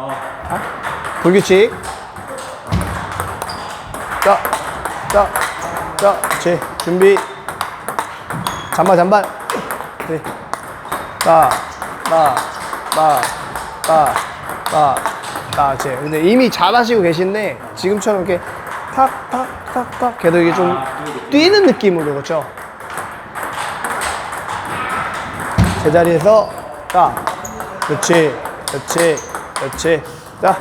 아, 불규칙. 자, 자, 자, 제 준비. 잔발, 잔발. 네. 자, 나, 나, 나, 나, 나, 제. 근데 이미 잘하시고 계신데 지금처럼 이렇게 탁, 탁, 탁, 탁 계속 이게 좀 뛰는 느낌으로 그렇죠? 제자리에서 자, 그렇지, 그렇지, 그렇지. 자,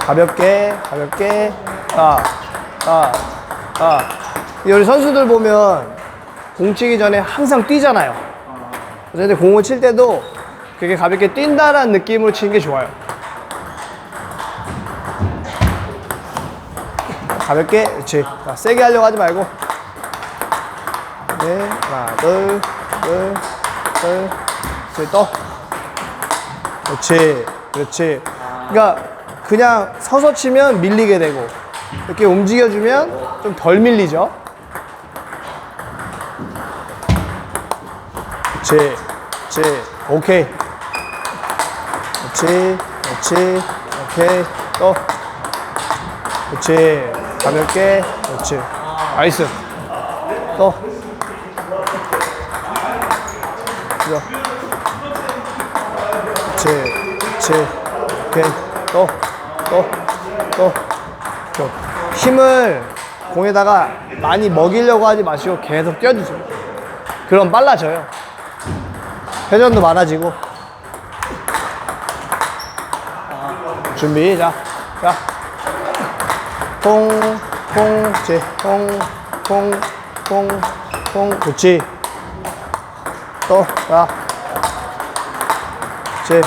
가볍게, 가볍게. 자, 자, 자. 우리 선수들 보면 공 치기 전에 항상 뛰잖아요. 근데 공을 칠 때도 그렇게 가볍게 뛴다라는 느낌으로 치는 게 좋아요. 가볍게, 그렇지. 자, 세게 하려고 하지 말고. 네, 하나, 둘, 둘, 둘, 그렇지, 또. 그렇지, 그렇지. 그러니까 그냥 서서 치면 밀리게 되고 이렇게 움직여주면 좀 덜 밀리죠. 그렇지, 그렇지, 오케이. 그렇지, 그렇지, 오케이, 또. 그렇지, 가볍게, 그렇지. 나이스. 또. 그죠. 그렇지. 오케이. 또, 또, 또. 또. 힘을 공에다가 많이 먹이려고 하지 마시고 계속 뛰어주세요. 그럼 빨라져요. 회전도 많아지고. 준비, 자, 자. 퐁, 퐁, 제, 퐁, 퐁, 퐁, 퐁, 그렇지. 또, 자. 제,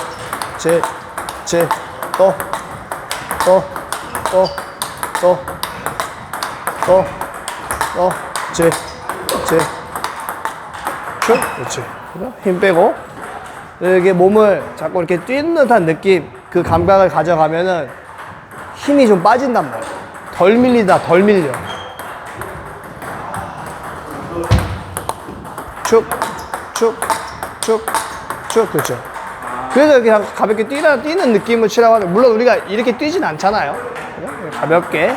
제, 제, 또, 또, 또, 또, 또, 또, 제, 제, 쭉, 그렇지. 힘 빼고, 이렇게 몸을 자꾸 이렇게 뛰는 듯한 느낌, 그 감각을 가져가면은 힘이 좀 빠진단 말이야. 덜 밀리다, 덜 밀려. 쭉, 쭉, 쭉, 쭉, 그렇죠. 그래서 가- 가볍게 뛰라, 뛰는 느낌을 치라고 하죠. 물론 우리가 이렇게 뛰진 않잖아요. 그죠? 가볍게.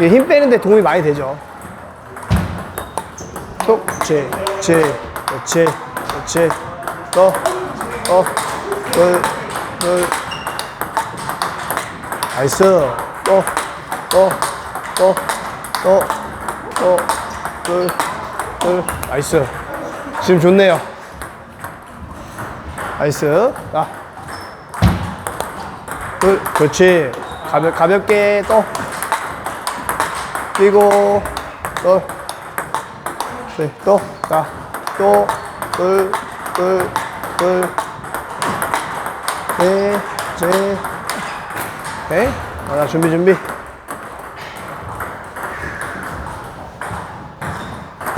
힘 빼는데 도움이 많이 되죠. 톡, 제, 제, 그렇지, 그렇지. 또, 또, 둘, 둘. 나이스. 또, 또, 또, 또, 또, 둘, 둘. 나이스. 지금 좋네요. 나이스. 자. 둘, 그렇지. 가볍, 가볍게 또. 뛰고, 또. 네, 또. 자, 또. 둘, 둘, 둘. 네, 네. 네. 자, 준비, 준비.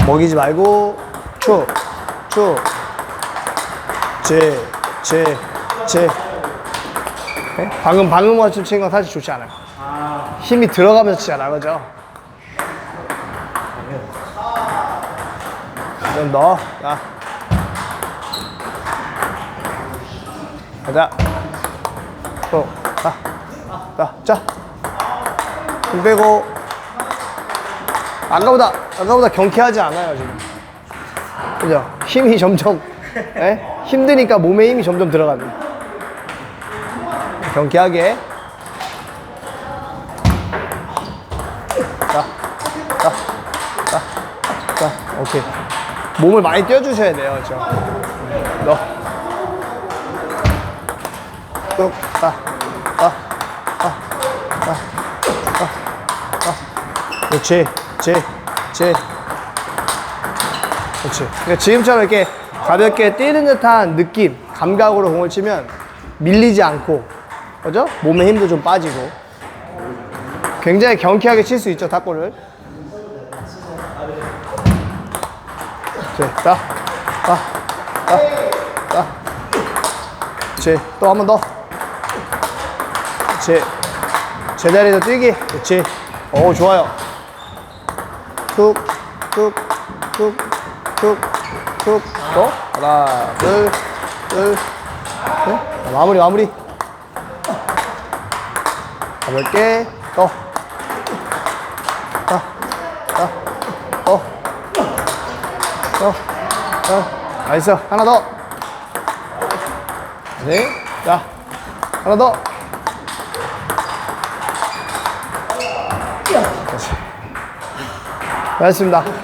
먹이지 말고, 축, 축. 제, 제, 제. 네? 방금, 방금 맞춤 치는 건 사실 좋지 않아요. 힘이 들어가면서 치잖아, 그죠? 좀 넣어. 자. 가자. 또, 자. 자, 자. 힘 빼고. 아까보다, 아까보다 경쾌하지 않아요, 지금. 그죠? 힘이 점점, 예? 힘드니까 몸에 힘이 점점 들어가네. 경쾌하게. 자, 자, 자, 자, 오케이. 몸을 많이 띄워주셔야 돼요, 그죠? 너. 뚝, 자, 자, 자, 자, 자, 자. 그렇지, 제, 제. 그렇지. 그러니까 지금처럼 이렇게 가볍게 뛰는 듯한 느낌, 감각으로 공을 치면 밀리지 않고, 그죠? 몸에 힘도 좀 빠지고. 굉장히 경쾌하게 칠 수 있죠, 탁구를. 자, 자, 자, 자, 자. 그렇지. 또한 번 더. 그렇지. 제자리에서 뛰기. 그렇지. 오, 좋아요. 툭, 툭, 툭, 툭, 툭. 또. 하나, 둘, 둘. 네? 자, 마무리, 마무리. 가볍게, 또. 또. 또. 자, 나이스. 하나 더. 네. 자, 하나 더. 고맙습니다.